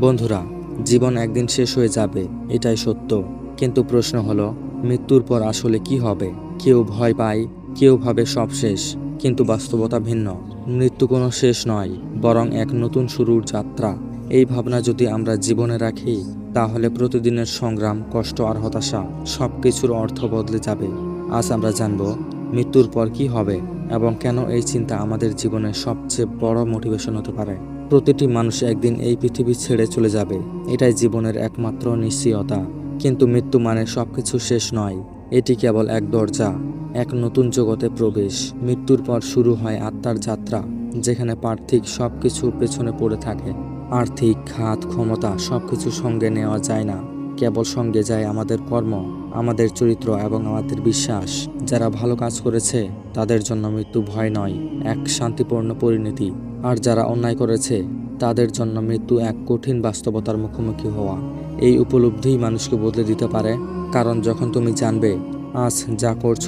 বন্ধুরা, জীবন একদিন শেষ হয়ে যাবে, এটাই সত্য। কিন্তু প্রশ্ন হলো, মৃত্যুর পর আসলে কি হবে? কেউ ভয় পায়, কেউ ভাবে সব শেষ, কিন্তু বাস্তবতা ভিন্ন। মৃত্যু কোনো শেষ নয়, বরং এক নতুন শুরুর যাত্রা। এই ভাবনা যদি আমরা জীবনে রাখি, তাহলে প্রতিদিনের সংগ্রাম, কষ্ট আর হতাশা সব কিছুর অর্থ বদলে যাবে। আজ আমরা জানব, মৃত্যুর পর কি হবে এবং কেন এই চিন্তা আমাদের জীবনের সবচেয়ে বড় মোটিভেশন হতে পারে। প্রতিটি মানুষ একদিন এই পৃথিবী ছেড়ে চলে যাবে। এটাই জীবনের একমাত্র নিশ্চয়তা। কিন্তু মৃত্যু মানে সবকিছু শেষ নয়। এটি কেবল এক দরজা, এক নতুন জগতে প্রবেশ। মৃত্যুর পর শুরু হয় আত্মার যাত্রা, যেখানে পার্থিক সবকিছু পেছনে পড়ে থাকে। আর্থিক, খাত, ক্ষমতা সবকিছু সঙ্গে নেওয়া যায় না। কেবল সঙ্গে যায় আমাদের কর্ম, আমাদের চরিত্র এবং আমাদের বিশ্বাস। যারা ভালো কাজ করেছে, তাদের জন্য মৃত্যু ভয় নয়, এক শান্তিপূর্ণ পরিণতি। আর যারা অন্যায় করেছে, তাদের জন্য মৃত্যু এক কঠিন বাস্তবতার মুখোমুখি হওয়া। এই উপলব্ধিই মানুষকে বদলে দিতে পারে, কারণ যখন তুমি জানবে, আজ যা করছ,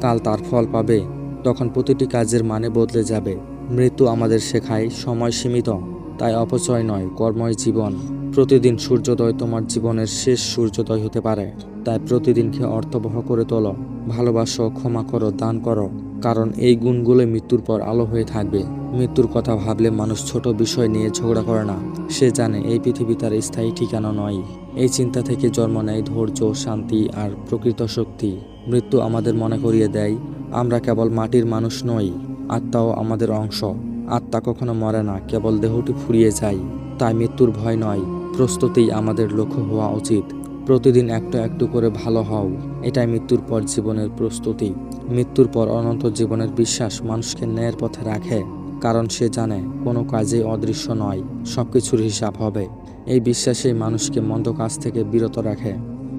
কাল তার ফল পাবে, তখন প্রতিটি কাজের মানে বদলে যাবে। মৃত্যু আমাদের শেখায় সময় সীমিত, তাই অপচয় নয়, কর্মই জীবন। প্রতিদিন সূর্যোদয় তোমার জীবনের শেষ সূর্যোদয় হতে পারে, তাই প্রতিদিনকে অর্থবহ করে তোলো, ভালোবাসো, ক্ষমা করো, দান করো। কারণ এই গুণগুলো মৃত্যুর পর আলো হয়ে থাকবে। মৃত্যুর কথা ভাবলে মানুষ ছোট বিষয় নিয়ে ঝগড়া করে না। সে জানে এই পৃথিবী তার স্থায়ী ঠিকানা নয়। এই চিন্তা থেকে জন্ম নেয় ধৈর্য, শান্তি আর প্রকৃত শক্তি। মৃত্যু আমাদের মনে করিয়ে দেয়, আমরা কেবল মাটির মানুষ নই, আত্মাও আমাদের অংশ। আত্মা কখনো মরে না, কেবল দেহটি ফুরিয়ে যায়। তাই মৃত্যুর ভয় নয় প্রস্তুতিই আমাদের লক্ষ্য হওয়া উচিত। প্রতিদিন একটু একটু করে ভালো হও। এটাই মৃত্যুর পর জীবনের প্রস্তুতি। মৃত্যুর পর অনন্ত জীবনের বিশ্বাস মানুষকে ন্যায়ের পথে রাখে, কারণ সে জানে কোনো কাজেই অদৃশ্য নয় সব কিছুর হিসাব হবে। এই বিশ্বাসেই মানুষকে মন্দ কাজ থেকে বিরত রাখে।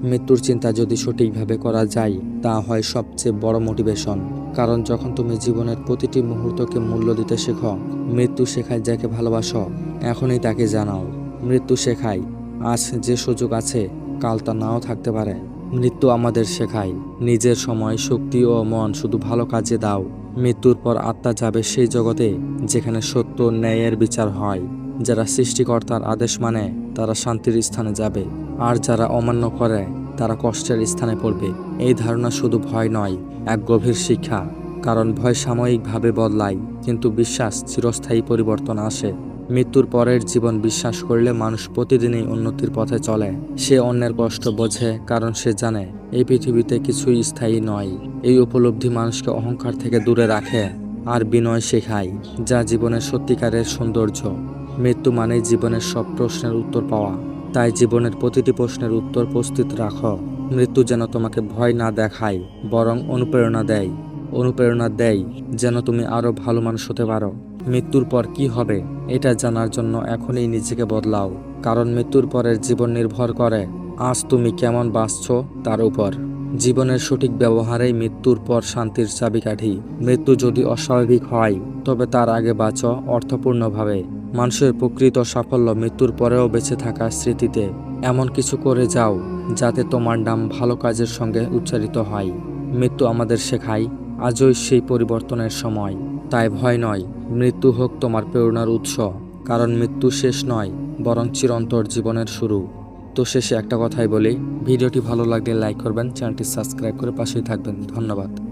মৃত্যুর চিন্তা যদি সঠিকভাবে করা যায়, তা হয় সবচেয়ে বড় মোটিভেশন। কারণ যখন তুমি জীবনের প্রতিটি মুহূর্তকে মূল্য দিতে শেখো, মৃত্যু শেখায় যাকে ভালোবাসো, এখনই তাকে জানাও। মৃত্যু শেখায়, আজ যে সুযোগ আছে কাল তা নাও থাকতে পারে। মৃত্যু আমাদের শেখায়। নিজের সময়, শক্তি ও মন শুধু ভালো কাজে দাও। মৃত্যুর পর আত্মা যাবে সেই জগতে যেখানে সত্য ন্যায়ের বিচার হয়। যারা সৃষ্টিকর্তার আদেশ মানে তারা শান্তির স্থানে যাবে। আর যারা অমান্য করে, তারা কষ্টের স্থানে পড়বে। এই ধারণা শুধু ভয় নয়, এক গভীর শিক্ষা। কারণ ভয় সাময়িকভাবে বদলায়, কিন্তু বিশ্বাস চিরস্থায়ী পরিবর্তন আসে। মৃত্যুর পরের জীবন বিশ্বাস করলে মানুষ প্রতিদিনই উন্নতির পথে চলে। সে অন্যের কষ্ট বোঝে, কারণ সে জানে, এই পৃথিবীতে কিছুই স্থায়ী নয়। এই উপলব্ধি মানুষকে অহংকার থেকে দূরে রাখে আর বিনয় শেখায়, যা জীবনের সত্যিকারের সৌন্দর্য। মৃত্যু মানেই জীবনের সব প্রশ্নের উত্তর পাওয়া। তাই জীবনের প্রতিটি প্রশ্নের উত্তর প্রস্তুত রাখো। মৃত্যু যেন তোমাকে ভয় না দেখায়, বরং অনুপ্রেরণা দেয়। অনুপ্রেরণা দেয়, যেন তুমি আরও ভালো মানুষ হতে পারো। মৃত্যুর পর কি হবে, এটা জানার জন্য এখনই নিজেকে বদলাও, কারণ মৃত্যুর পরের জীবন নির্ভর করে, আজ তুমি কেমন বাঁচছ তার উপর। জীবনের সঠিক ব্যবহারেই মৃত্যুর পর শান্তির চাবিকাঠি। মৃত্যু যদি অস্বাভাবিক হয়, তবে তার আগে বাঁচো অর্থপূর্ণভাবে। মানুষের প্রকৃত সাফল্য মৃত্যুর পরেও বেঁচে থাকা স্মৃতিতে। এমন কিছু করে যাও, যাতে তোমার নাম ভালো কাজের সঙ্গে উচ্চারিত হয়। মৃত্যু আমাদের শেখায়, আজই সেই পরিবর্তনের সময়। তাই ভয় নয়, মৃত্যু হোক তোমার প্রেরণার উৎস, কারণ মৃত্যু শেষ নয়, বরং চিরন্তর জীবনের শুরু। তো শেষে একটা কথাই বলি, ভিডিওটি ভালো লাগলে লাইক করবেন, চ্যানেলটি সাবস্ক্রাইব করে পাশেই থাকবেন, ধন্যবাদ।